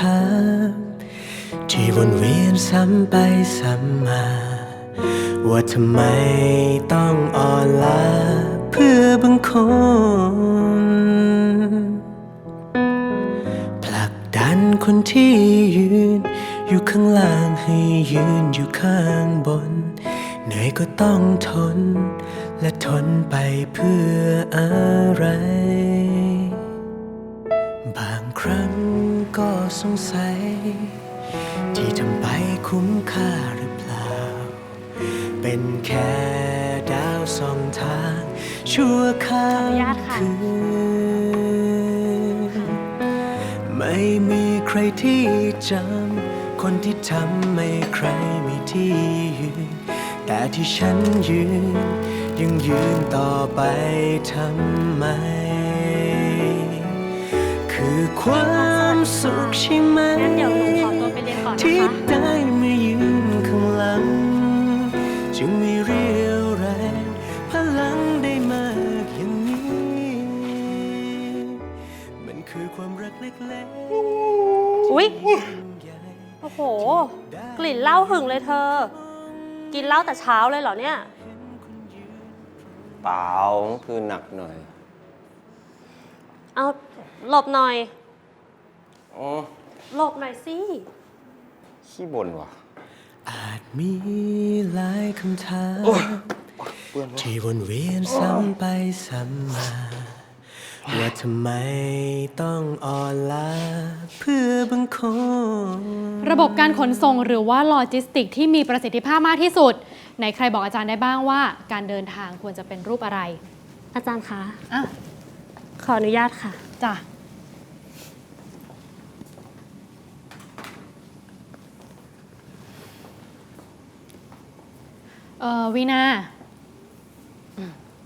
ถามที่วนเวียนซ้ำไปซ้ำมา ว่าทำไมต้องอ่อนล้าเพื่อบางคนผลักดันคนที่ยืน อยู่ข้างล่างให้ยืนอยู่ข้างบน เหนื่อยก็ต้องทน และทนไปเพื่ออะไร สงสัย ที่ทำไปคุ้มค่าหรือเปล่า เป็นแค่ดาวสองทาง ชั่วข้าขออนุงญาตค่ะคืนไม่มีใครที่จำคนที่ทำไม่ใครมีที่ยืน แต่ที่ฉันยืน ยังยืนต่อไปทำไม คือความ สุขใช่ไหมงั้นเดี๋ยวหนูขอตัวไปเรียนก่อนนะที่คะ ได้มายืนข้างหลัง จึงมีเรี่ยวแรงพลังได้มากอย่างนี้ มันคือความรักเล็กๆอุ๊ยที่ยิ่งใหญ่โอ้โห กลิ่นเหล้าหึงเลยเธอ กินเหล้าแต่เช้าเลยเหรอเนี่ย เปล่าคือหนักหน่อย เอาหลบหน่อย อ๋อ หลบหน่อยสิ ขี้บ่นว่ะ อาจมีหลายคำถามเปื้อนวะที่วนเวียนซ้ำไปซ้ำมาว่าทำไมต้องอ่อนล้าเพื่อบางคน ระบบการขนส่งหรือว่าโลจิสติกที่มีประสิทธิภาพมากที่สุดไหนใครบอกอาจารย์ได้บ้างว่า การเดินทางควรจะเป็นรูปอะไรอาจารย์คะ อะ ขออนุญาตค่ะ จ้ะ เอ่อวีนา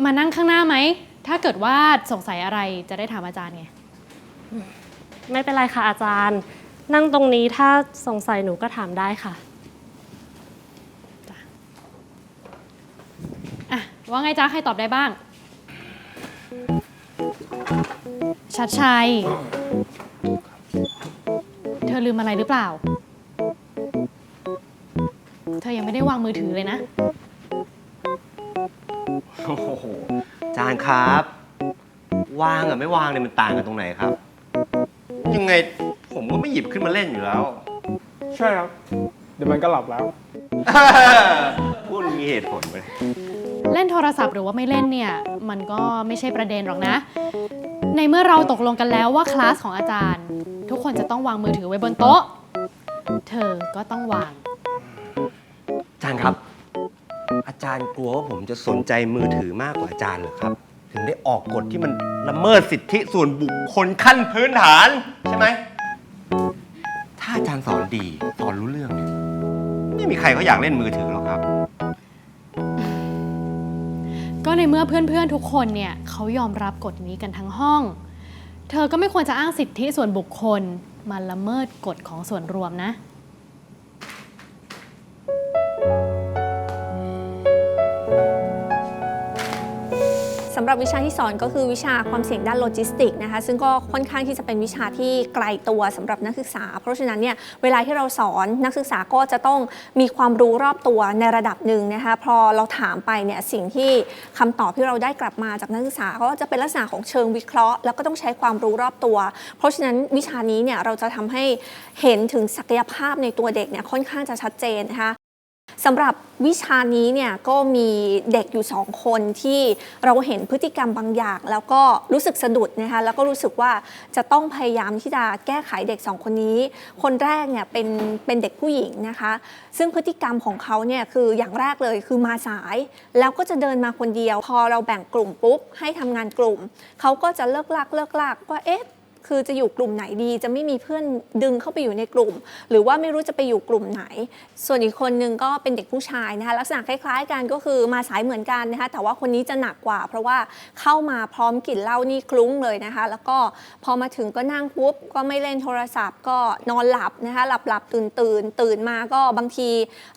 มานั่งข้างหน้าไหม ถ้าเกิดว่าสงสัยอะไรจะได้ถามอาจารย์ไง ไม่เป็นไรค่ะอาจารย์ นั่งตรงนี้ถ้าสงสัยหนูก็ถามได้ค่ะอะ ว่าไงจ๊ะใครตอบได้บ้าง ชัดชัย เธอลืมอะไรหรือเปล่า เธอยังไม่ได้วางมือถือเลยนะ โอ้โหจานครับวางกับไม่วางเนี่ยมันต่างกันตรงไหนครับ ยังไงผมก็ไม่หยิบขึ้นมาเล่นอยู่แล้ว ใช่ครับ เดี๋ยวมันก็หลับแล้ว พูดมีเหตุผลไปเล่นโทรศัพท์หรือว่าไม่เล่นเนี่ย มันก็ไม่ใช่ประเด็นหรอกนะ ในเมื่อเราตกลงกันแล้วว่าคลาสของอาจารย์ ทุกคนจะต้องวางมือถือไว้บนโต๊ะ เธอก็ต้องวางอาจารย์ครับ อาจารย์กลัวว่าผมจะสนใจมือถือมากกว่าอาจารย์เหรอครับ ถึงได้ออกกฎที่มันละเมิดสิทธิส่วนบุคคลขั้นพื้นฐาน ใช่ไหม ถ้าอาจารย์สอนดีสอนรู้เรื่องเนี่ยไม่มีใครเขาอยากเล่นมือถือหรอกครับ ก็ในเมื่อเพื่อนๆทุกคนเนี่ยเขายอมรับกฎนี้กันทั้งห้อง เธอก็ไม่ควรจะอ้างสิทธิส่วนบุคคลมาละเมิดกฎของส่วนรวมนะสำหรับวิชาที่สอนก็คือวิชาความเสี่ยงด้านโลจิสติกนะคะซึ่งก็ค่อนข้างที่จะเป็นวิชาที่ไกลตัวสำหรับนักศึกษา เพราะฉะนั้นเนี่ยเวลาที่เราสอนนักศึกษาก็จะต้องมีความรู้รอบตัวในระดับหนึ่งนะคะพอเราถามไปเนี่ยสิ่งที่คำตอบที่เราได้กลับมาจากนักศึกษาก็จะเป็นลักษณะของเชิงวิเคราะห์ แล้วก็ต้องใช้ความรู้รอบตัว เพราะฉะนั้นวิชานี้เนี่ยเราจะทำให้เห็นถึงศักยภาพในตัวเด็กเนี่ยค่อนข้างจะชัดเจนนะคะ สำหรับวิชานี้เนี่ยก็มีเด็กอยู่สองคนที่เราเห็นพฤติกรรมบางอย่าง แล้วก็รู้สึกสะดุดนะคะแล้วก็รู้สึกว่าจะต้องพยายามที่จะแก้ไขเด็กสองคนนี้ คนแรกเนี่ยเป็นเป็นเด็กผู้หญิงนะคะ ซึ่งพฤติกรรมของเขาเนี่ยคืออย่างแรกเลยคือมาสาย แล้วก็จะเดินมาคนเดียว พอเราแบ่งกลุ่มปุ๊บให้ทำงานกลุ่มเขาก็จะเลิกลากเลิกลากว่าเอ๊ะ คือจะอยู่กลุ่มไหนดี จะไม่มีเพื่อนดึงเข้าไปอยู่ในกลุ่ม หรือว่าไม่รู้จะไปอยู่กลุ่มไหน ส่วนอีกคนนึงก็เป็นเด็กผู้ชายนะคะลักษณะคล้าย ๆ กันก็คือมาสายเหมือนกันนะคะแต่ว่าคนนี้จะหนักกว่า เพราะว่าเข้ามาพร้อมกลิ่นเหล้านี่คลุ้งเลยนะคะแล้วก็พอมาถึงก็นั่งปุ๊บก็ไม่เล่นโทรศัพท์ ก็นอนหลับนะคะหลับหลับตื่นตื่นตื่นมาก็บางที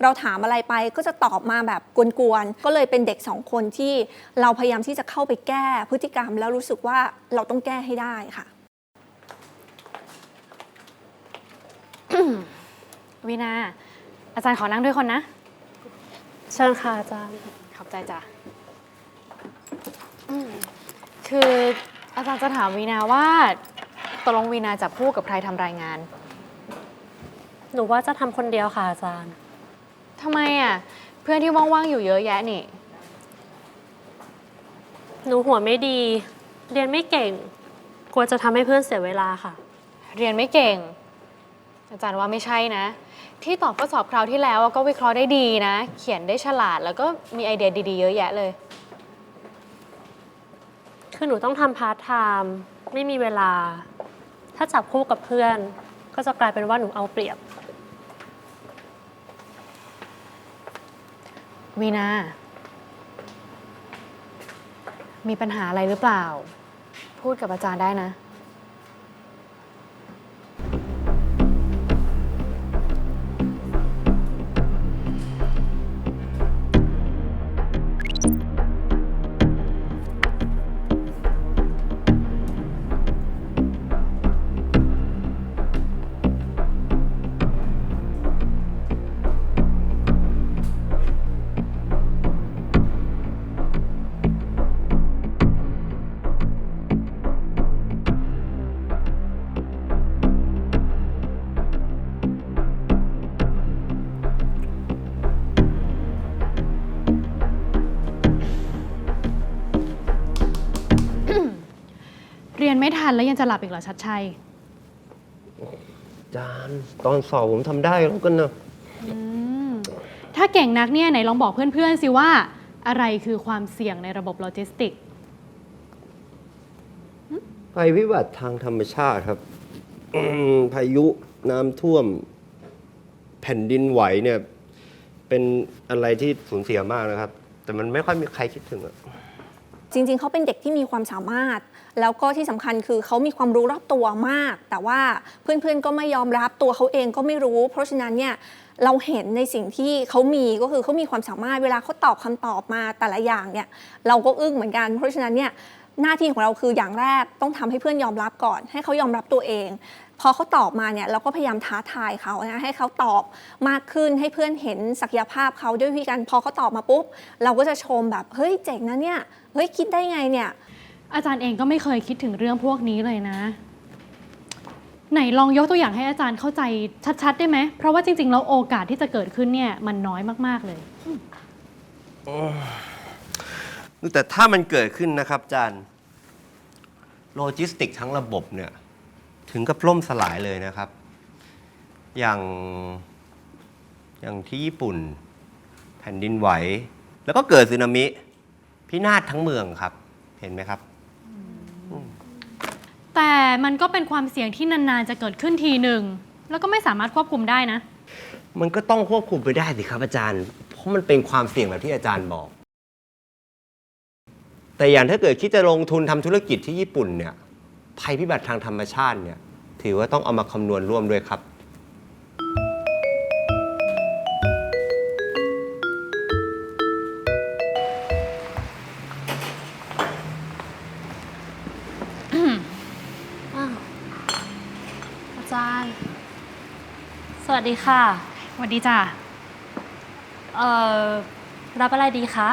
เราถามอะไรไปก็จะตอบมาแบบกวนๆก็เลยเป็นเด็กสองคนที่เราพยายามที่จะเข้าไปแก้พฤติกรรม แล้วรู้สึกว่าเราต้องแก้ให้ได้ค่ะ วีนา อาจารย์ขอนั่งด้วยคนนะ เชิญค่ะอาจารย์ ขอบใจจ้ะอืมคืออาจารย์จะถามวีนาว่าตกลงวีนาจับคู่กับใครทำรายงาน หนูว่าจะทำคนเดียวค่ะอาจารย์ทำไมอะ เพื่อนที่ว่างๆอยู่เยอะแยะนี่ หนูหัวไม่ดี เรียนไม่เก่ง กลัวจะทำให้เพื่อนเสียเวลาค่ะ เรียนไม่เก่ง อาจารย์ว่าไม่ใช่นะ ที่ตอบข้อสอบคราวที่แล้วก็วิเคราะห์ได้ดีนะ เขียนได้ฉลาดแล้วก็มีไอเดียดีๆ เยอะแยะเลย คือหนูต้องทำพาร์ทไทม์ไม่มีเวลา ถ้าจับคู่กับเพื่อน ก็จะกลายเป็นว่าหนูเอาเปรียบ วีนา มีปัญหาอะไรหรือเปล่า พูดกับอาจารย์ได้นะ ทันแล้วยังจะหลับอีกเหรอชัดชัยอาจารย์ตอนสอบผมทำได้แล้วกันนะถ้าเก่งนักเนี่ยไหนลองบอกเพื่อนๆสิว่า อะไรคือความเสี่ยงในระบบโลจิสติกภัยพิบัติทางธรรมชาติครับอืมพายุน้ำท่วม แผ่นดินไหวเนี่ย เป็นอะไรที่สูญเสียมากนะครับ แต่มันไม่ค่อยมีใครคิดถึงอะ จริง ๆ เขาเป็นเด็กที่มีความสามารถ แล้วก็ที่สำคัญคือเขามีความรู้รอบตัวมาก แต่ว่าเพื่อนๆก็ไม่ยอมรับตัวเขาเองก็ไม่รู้ เพราะฉะนั้นเนี่ยเราเห็นในสิ่งที่เขามีก็คือเขามีความสามารถเวลาเขาตอบคำตอบมาแต่ละอย่างเนี่ยเราก็อึ้งเหมือนกัน เพราะฉะนั้นเนี่ยหน้าที่ของเราคืออย่างแรกต้องทำให้เพื่อนยอมรับก่อน ให้เขายอมรับตัวเอง พอเขาตอบมาเนี่ยเราก็พยายามท้าทายเขานะให้เขาตอบมากขึ้นให้เพื่อนเห็นศักยภาพเขาด้วยวิธีการพอเขาตอบมาปุ๊บ เราก็จะชมแบบเฮ้ยเจ๋งนะเนี่ยเฮ้ยคิดได้ไงเนี่ยอาจารย์เองก็ไม่เคยคิดถึงเรื่องพวกนี้เลยนะ ไหนลองยกตัวอย่างให้อาจารย์เข้าใจชัดๆ ได้ไหมเพราะว่าจริงๆแล้วโอกาสที่จะเกิดขึ้นเนี่ยมันน้อยมากๆเลยแต่ถ้ามันเกิดขึ้นนะครับอาจารย์โลจิสติกทั้งระบบเนี่ย ถึงกับล่มสลายเลยนะครับ อย่างอย่างที่ญี่ปุ่น แผ่นดินไหว แล้วก็เกิดสึนามิพินาศทั้งเมืองครับ เห็นไหมครับ แต่มันก็เป็นความเสี่ยงที่นาน ๆ จะเกิดขึ้นทีหนึ่ง แล้วก็ไม่สามารถควบคุมได้นะ มันก็ต้องควบคุมไปได้สิครับอาจารย์ เพราะมันเป็นความเสี่ยงแบบที่อาจารย์บอก แต่อย่างถ้าเกิดคิดจะลงทุนทำธุรกิจที่ญี่ปุ่นเนี่ย ภัยพิบัติทางธรรมชาติเนี่ยถือว่าต้องเอามาคำนวณร่วมด้วยครับ อ้าวอาจารย์ สวัสดีค่ะ สวัสดีจ้ะ เอ่อ รับอะไรดีคะ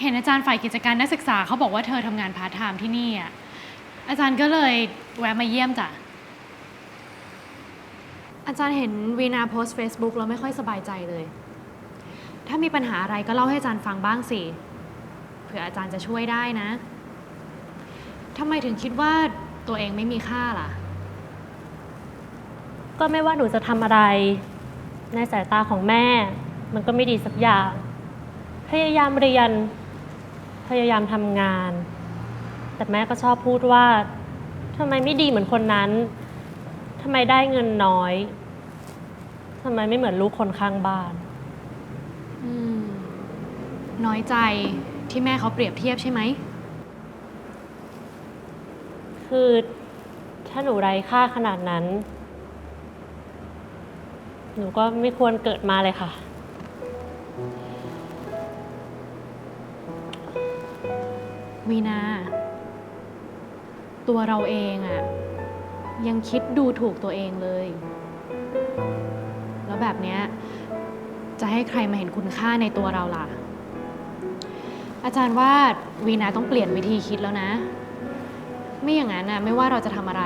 เห็นอาจารย์ฝ่ายกิจการนักศึกษาเขาบอกว่าเธอทำงานพาร์ทไทม์ที่นี่อะ อาจารย์ก็เลยแวะมาเยี่ยมจ้ะ อาจารย์เห็นวีนาโพสต์ Facebook แล้วไม่ค่อยสบายใจเลย ถ้ามีปัญหาอะไรก็เล่าให้อาจารย์ฟังบ้างสิ เผื่ออาจารย์จะช่วยได้นะ ทำไมถึงคิดว่าตัวเองไม่มีค่าล่ะ ก็ไม่ว่าหนูจะทำอะไร ในสายตาของแม่ มันก็ไม่ดีสักอย่าง พยายามเรียน พยายามทำงาน แต่แม่ก็ชอบพูดว่าทำไมไม่ดีเหมือนคนนั้นทำไมได้เงินน้อยทำไมไม่เหมือนลูกคนข้างบ้าน อืม น้อยใจที่แม่เขาเปรียบเทียบใช่ไหม คือถ้าหนูไร้ค่าขนาดนั้น หนูก็ไม่ควรเกิดมาเลยค่ะ วีนา ตัวเราเองอะยังคิดดูถูกตัวเองเลย แล้วแบบเนี้ยจะให้ใครมาเห็นคุณค่าในตัวเราล่ะ อาจารย์ว่าวีนาต้องเปลี่ยนวิธีคิดแล้วนะ ไม่อย่างนั้นนะไม่ว่าเราจะทำอะไร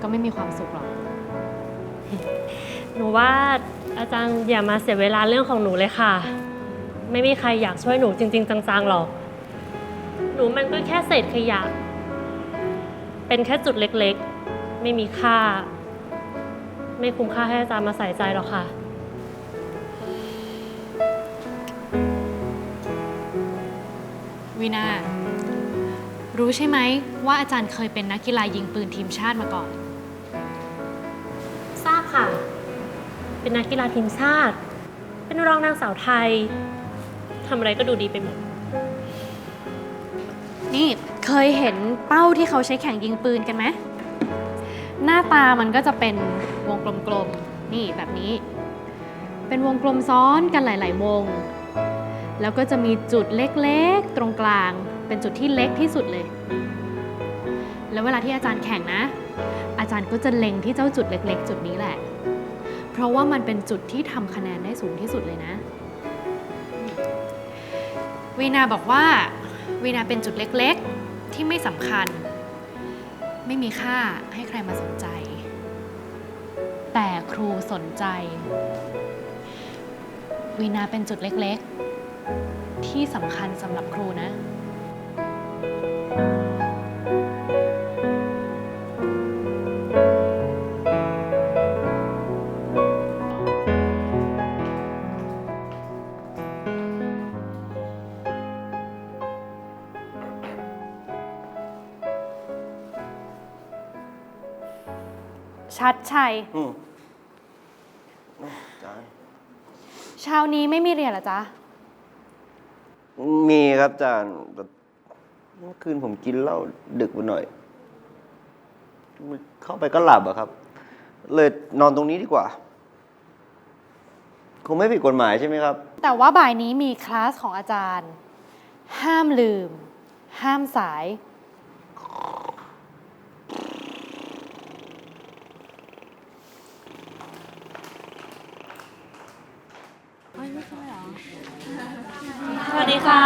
ก็ไม่มีความสุขหรอก หนูว่าอาจารย์อย่ามาเสียเวลาเรื่องของหนูเลยค่ะ ไม่มีใครอยากช่วยหนูจริง ๆ จังๆหรอก หนูมันก็แค่เศษขยะ เป็นแค่จุดเล็กๆ ไม่มีค่า ไม่คุ้มค่าให้อาจารย์มาใส่ใจหรอกค่ะ วีนารู้ใช่ไหมว่าอาจารย์เคยเป็นนักกีฬายิงปืนทีมชาติมาก่อน ทราบค่ะ เป็นนักกีฬาทีมชาติ เป็นรองนางสาวไทยทำอะไรก็ดูดีไปหมด นี่ เคยเห็นเป้าที่เขาใช้แข่งยิงปืนกันไหม หน้าตามันก็จะเป็นวงกลมๆ นี่แบบนี้ เป็นวงกลมซ้อนกันหลาย ๆ วง แล้วก็จะมีจุดเล็กๆ ตรงกลาง เป็นจุดที่เล็กที่สุดเลย แล้วเวลาที่อาจารย์แข่งนะ อาจารย์ก็จะเล็งที่เจ้าจุดเล็ก ๆ จุดนี้แหละ เพราะว่ามันเป็นจุดที่ทำคะแนนได้สูงที่สุดเลยนะวีนาบอกว่าวีนาเป็นจุดเล็กๆ ที่ไม่สำคัญ ไม่มีค่าให้ใครมาสนใจ แต่ครูสนใจ วีนาเป็นจุดเล็กๆ ที่สำคัญสำหรับครูนะ ชัดชัย อืมอาจารย์เช้านี้ไม่มีเรียนเหรอจ๊ะ มีครับอาจารย์แต่เมื่อคืนผมกินเหล้าดึกไปหน่อย เข้าไปก็หลับอะครับ เลยนอนตรงนี้ดีกว่า คงไม่ผิดกฎหมายใช่ไหมครับ แต่ว่าบ่ายนี้มีคลาสของอาจารย์ ห้ามลืม ห้ามสาย สวัสดีค่ะ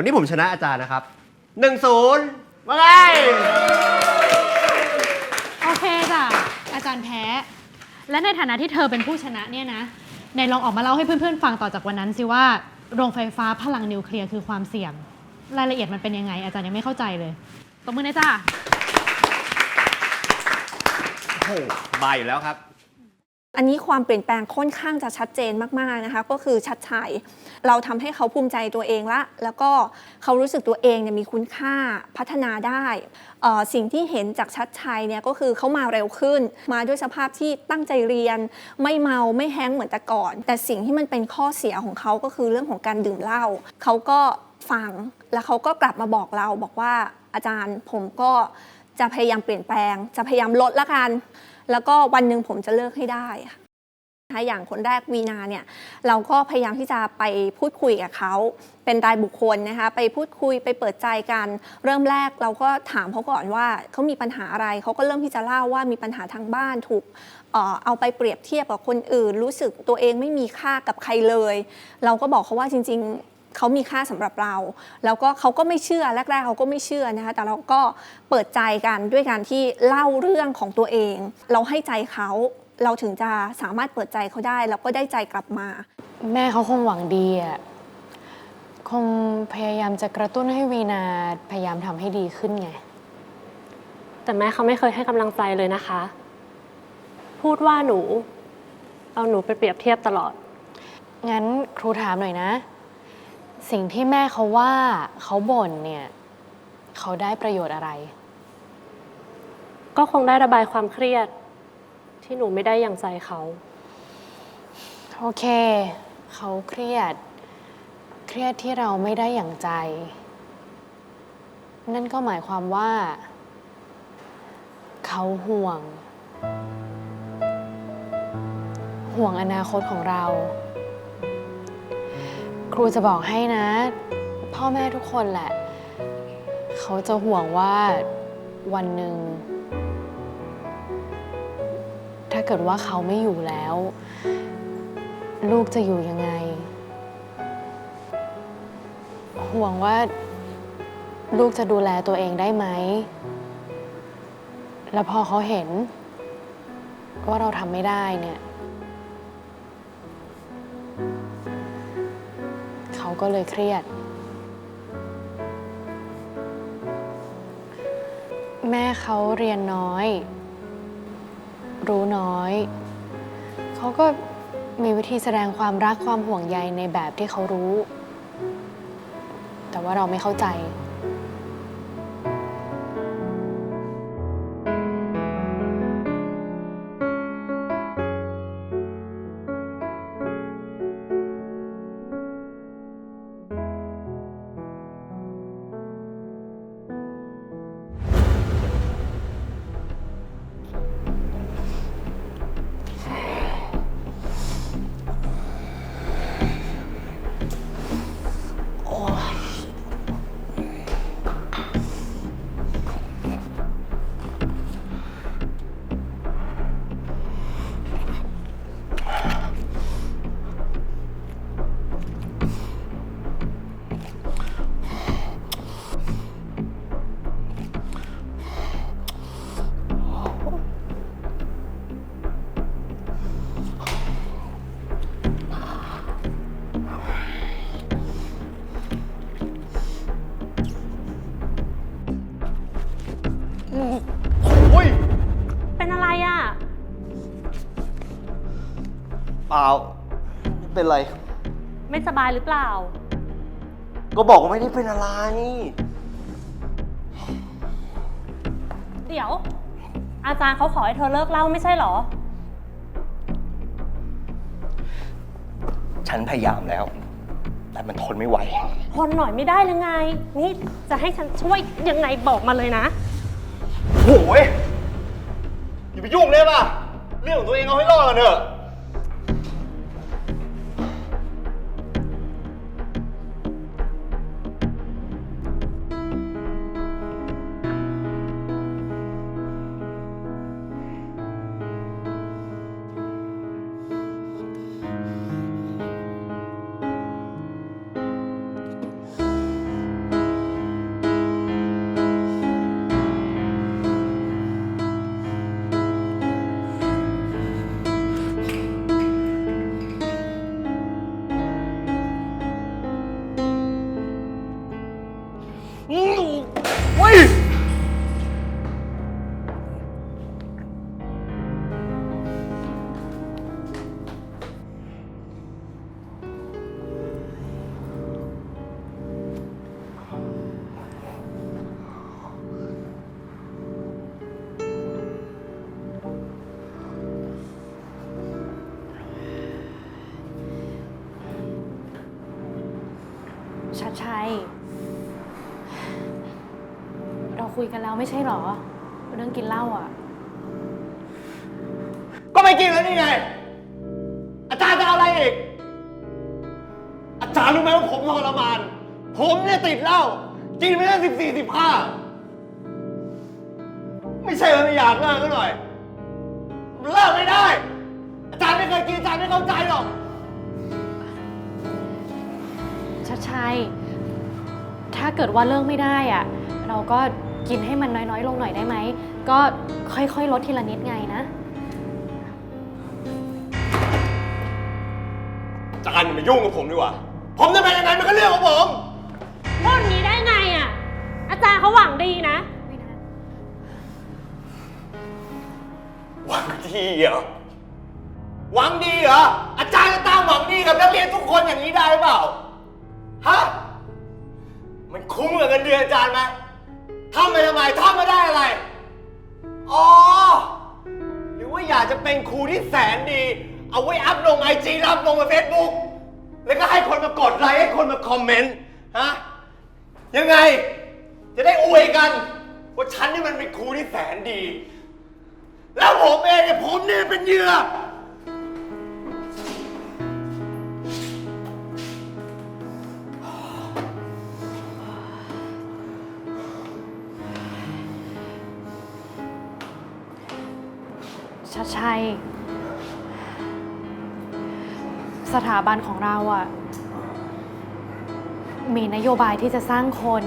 วันนี้ผมชนะอาจารย์นะครับหนึ่งศูนย์มาไงโอเคจ้ะอาจารย์แพ้ และในฐานะที่เธอเป็นผู้ชนะเนี่ยนะในลองออกมาเล่าให้เพื่อนๆ ฟังต่อจากวันนั้นสิว่าโรงไฟฟ้าพลังนิวเคลียร์คือความเสี่ยง รายละเอียดมันเป็นยังไง อาจารย์ยังไม่เข้าใจเลยตบมือนะจ้า โอ้โหบายอยู่แล้วครับ อันนี้ความเปลี่ยนแปลงค่อนข้างจะชัดเจนมากๆนะคะ ก็คือชัดชัย เราทำให้เขาภูมิใจตัวเองละ แล้วก็เขารู้สึกตัวเองเนี่ยมีคุณค่าพัฒนาได้ สิ่งที่เห็นจากชัดชัยเนี่ยก็คือเขามาเร็วขึ้น มาด้วยสภาพที่ตั้งใจเรียน ไม่เมาไม่แห้งเหมือนแต่ก่อน แต่สิ่งที่มันเป็นข้อเสียของเขาก็คือเรื่องของการดื่มเหล้าเขาก็ฟังแล้วเขาก็กลับมาบอกเราบอกว่าอาจารย์ผมก็ จะพยายามเปลี่ยนแปลง จะพยายามลดละกัน แล้วก็วันหนึ่งผมจะเลิกให้ได้ค่ะนะอย่างคนแรกวีนาเนี่ยเราก็พยายามที่จะไปพูดคุยกับเขาเป็นรายบุคคลนะคะไปพูดคุยไปเปิดใจกัน เริ่มแรกเราก็ถามเขาก่อนว่าเขามีปัญหาอะไรเขาก็เริ่มที่จะเล่าว่ามีปัญหาทางบ้านถูกเอ่อเอาไปเปรียบเทียบกับคนอื่น รู้สึกตัวเองไม่มีค่ากับใครเลย เราก็บอกเขาว่าจริง ๆ เขามีค่าสำหรับเรา แล้วก็เขาก็ไม่เชื่อแรกๆเขาก็ไม่เชื่อนะคะแต่เราก็เปิดใจกันด้วยการที่เล่าเรื่องของตัวเอง เราให้ใจเขาเราถึงจะสามารถเปิดใจเขาได้ แล้วก็ได้ใจกลับมา แม่เขาคงหวังดีอะคงพยายามจะกระตุ้นให้วีนาพยายามทำให้ดีขึ้นไง แต่แม่เขาไม่เคยให้กำลังใจเลยนะคะ พูดว่าหนู เอาหนูไปเปรียบเทียบตลอด งั้นครูถามหน่อยนะ สิ่งที่แม่เขาว่าเขาบ่นเนี่ย เขาได้ประโยชน์อะไร ก็คงได้ระบายความเครียด ที่หนูไม่ได้อย่างใจเขา โอเค เขาเครียด เครียดที่เราไม่ได้อย่างใจ นั่นก็หมายความว่า เขาห่วง ห่วงอนาคตของเรา ครูจะบอกให้นะ พ่อแม่ทุกคนแหละ เขาจะห่วงว่าวันหนึ่ง ถ้าเกิดว่าเขาไม่อยู่แล้ว ลูกจะอยู่ยังไง ห่วงว่า ลูกจะดูแลตัวเองได้ไหม แล้วพอเขาเห็น ว่าเราทำไม่ได้เนี่ย ก็เลยเครียด แม่เขาเรียนน้อย รู้น้อย เขาก็มีวิธีแสดงความรักความห่วงใยในแบบที่เขารู้ แต่ว่าเราไม่เข้าใจ เปล่าไม่เป็นไร ไม่สบายหรือเปล่า ก็บอกว่าไม่ได้เป็นอะไร เดี๋ยว อาจารย์เขาขอให้เธอเลิกเล่าไม่ใช่เหรอ ฉันพยายามแล้ว แต่มันทนไม่ไหว ทนหน่อยไม่ได้หรือไง นี่จะให้ฉันช่วยยังไงบอกมาเลยนะ โอ้ยอย่าไปยุ่งเลยป่ะ เรื่องของตัวเองเอาให้รอดก่อนเถอะ ชัดชัย เราคุยกันแล้วไม่ใช่หรอ เรื่องกินเหล้าอะ ก็ไม่กินแล้วนี่ไง อาจารย์จะเอาอะไรอีก อาจารย์รู้ไหมว่าผมทรมาน ผมเนี่ยติดเหล้ากินไปได้สิบสี่สิบห้าไม่ใช่ว่าไม่อยากเลิกก็หน่อยเลิกไม่ได้ อาจารย์ไม่เคยกินอาจารย์ไม่เข้าใจหรอก ชัดชัย ถ้าเกิดว่าเลิกไม่ได้อะเราก็กินให้มันน้อยๆ ลงหน่อยได้ไหม ก็ค่อยๆ ลดทีละนิดไงนะอาจารย์อย่ามายุ่งกับผมดีกว่า ผมจะเป็นยังไงมันก็เรื่องของผม พูดอย่างนี้ได้ไงอะ อาจารย์เขาหวังดีนะ หวังดีเหรอ หวังดีเหรอ อาจารย์จะตามหวังดีกับนักเรียนทุกคนอย่างนี้ได้เปล่า ฮะ มันคุ้มกับเงินเดือนอาจารย์ไหมทำไปทำไมทำมาได้อะไร อ๋อ หรือว่าอยากจะเป็นครูที่แสนดี เอาไว้อัพลงไอจีอัพลงในเฟซบุ๊กแล้วก็ให้คนมากดไลค์ให้คนมาคอมเมนต์ ฮะ ยังไง จะได้อวยกัน ว่าฉันนี่มันเป็นครูที่แสนดี แล้วผมเองเนี่ยผมเนี่ยเป็นเหยื่อ ชัดชัย สถาบันของเราอะมีนโยบายที่จะสร้างคน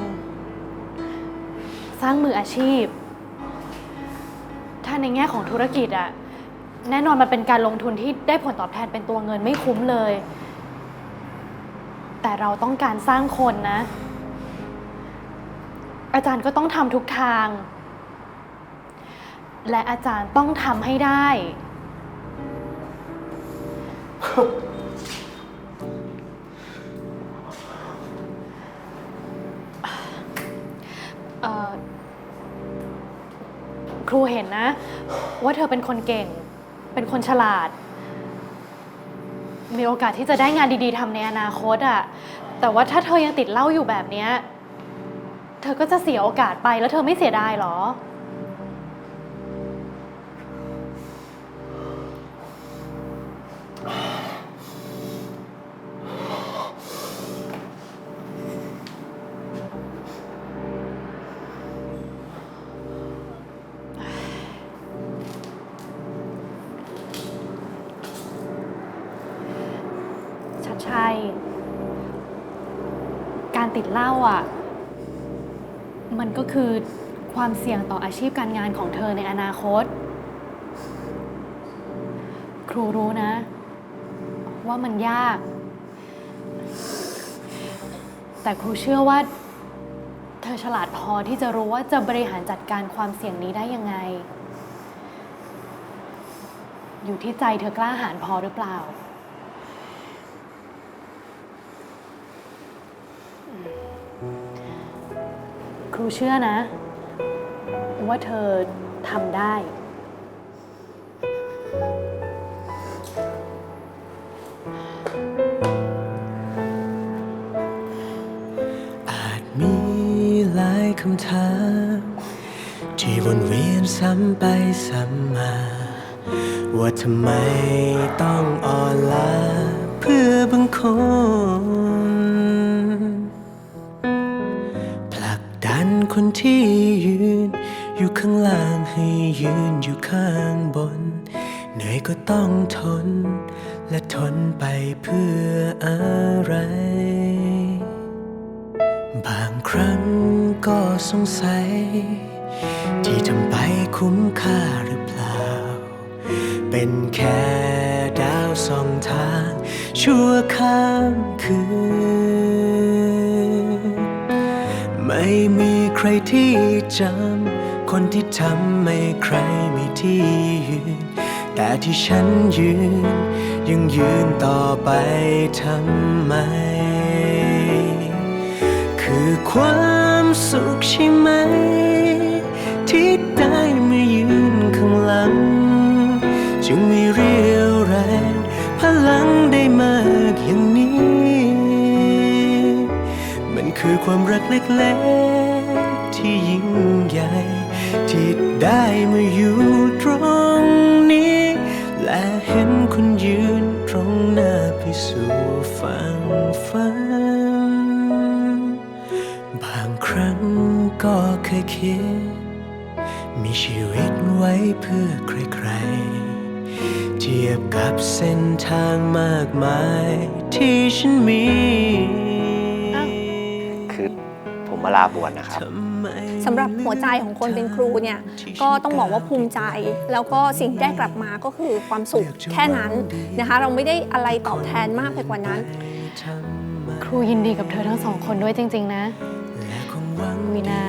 สร้างมืออาชีพ ถ้าในแง่ของธุรกิจอะแน่นอนมันเป็นการลงทุนที่ได้ผลตอบแทนเป็นตัวเงินไม่คุ้มเลย แต่เราต้องการสร้างคนนะ อาจารย์ก็ต้องทำทุกทาง และอาจารย์ต้องทำให้ได้ เอ่อ ครูเห็นนะ ว่าเธอเป็นคนเก่ง เป็นคนฉลาด มีโอกาสที่จะได้งานดีๆทำในอนาคตอะแต่ว่าถ้าเธอยังติดเหล้าอยู่แบบเนี้ย เธอก็จะเสียโอกาสไปแล้วเธอไม่เสียดายเหรอ ความเสี่ยงต่ออาชีพการงานของเธอในอนาคต ครูรู้นะ ว่ามันยาก แต่ครูเชื่อว่า เธอฉลาดพอที่จะรู้ว่าจะบริหารจัดการความเสี่ยงนี้ได้ยังไง อยู่ที่ใจเธอกล้าหาญพอหรือเปล่าครูเชื่อนะ ว่าเธอทำได้ อาจมีหลายคำถามที่วนเวียนซ้ำไปซ้ำมา ว่าทำไมต้องอ่อนล้าเพื่อบางคนผลักดันคนที่ยืน อยู่ข้างล่างให้ยืนอยู่ข้างบน เหนื่อยก็ต้องทน และทนไปเพื่ออะไร บางครั้งก็สงสัย ที่ทำไปคุ้มค่าหรือเปล่า เป็นแค่ดาวสองทาง ชั่วข้ามคืน ไม่มีใครที่จำ คนที่ทำให้ใครมีที่ยืน แต่ที่ฉันยืน ยังยืนต่อไปทำไม คือความสุขใช่ไหม ที่ได้มายืนข้างหลัง จึงมีเรียวแรงพลังได้มากอย่างนี้ มันคือความรักเล็กๆที่ยิ่งใหญ่ ที่ได้มาอยู่ตรงนี้ และเห็นคุณยืนตรงหน้าไปสู่ฝั่งฝัน บางครั้งก็เคยคิด มีชีวิตไว้เพื่อใครๆ เทียบกับเส้นทางมากมายที่ฉันมี คือผมมาลาบวชนะครับ สำหรับหัวใจของคนเป็นครูเนี่ยก็ต้องบอกว่าภูมิใจ แล้วก็สิ่งที่ได้กลับมาก็คือความสุขแค่นั้นนะคะเราไม่ได้อะไรตอบแทนมากไปกว่านั้น ครูยินดีกับเธอทั้งสองคนด้วยจริง ๆ นะและคงหวังวีนา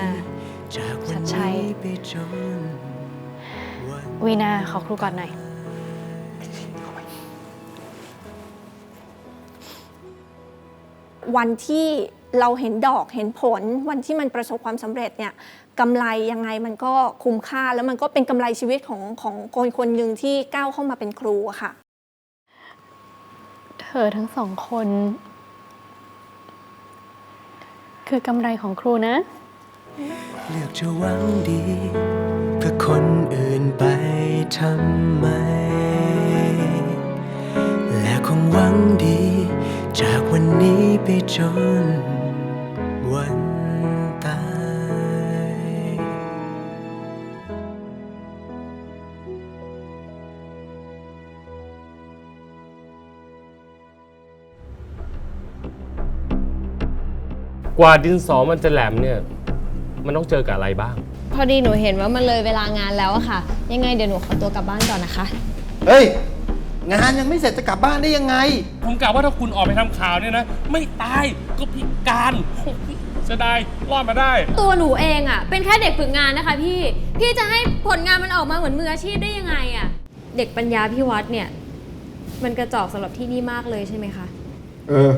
จากวัชันดชัยนี้ไปจนวันวีนาขอครูก่อนหน่อยวันที่ เราเห็นดอกเห็นผลวันที่มันประสบความสำเร็จเนี่ยกำไรยังไงมันก็คุ้มค่าแล้วมันก็เป็นกำไรชีวิตของของคนคนหนึ่งที่ก้าวเข้ามาเป็นครูอะค่ะ เธอทั้งสองคน คือกำไรของครูนะ เลือกจะหวังดี เพื่อคนอื่นไปทำไม และคงหวังดี จากวันนี้ไปจนวัน กว่าดินสอมันจะแหลมเนี่ย มันต้องเจอกับอะไรบ้าง พอดีหนูเห็นว่ามันเลยเวลางานแล้วอะค่ะ ยังไงเดี๋ยวหนูขอตัวกลับบ้านก่อนนะคะ เฮ้ย งานยังไม่เสร็จจะกลับบ้านได้ยังไง ผมกะว่าถ้าคุณออกไปทำข่าวเนี่ยนะ ไม่ตายก็พิการเสียดายรอดมาได้ ตัวหนูเองอะเป็นแค่เด็กฝึกงานนะคะพี่ พี่จะให้ผลงานมันออกมาเหมือนมืออาชีพได้ยังไงอะเด็กปัญญาพี่วัดเนี่ย มันกระจอกสำหรับที่นี่มากเลยใช่ไหมคะ เออ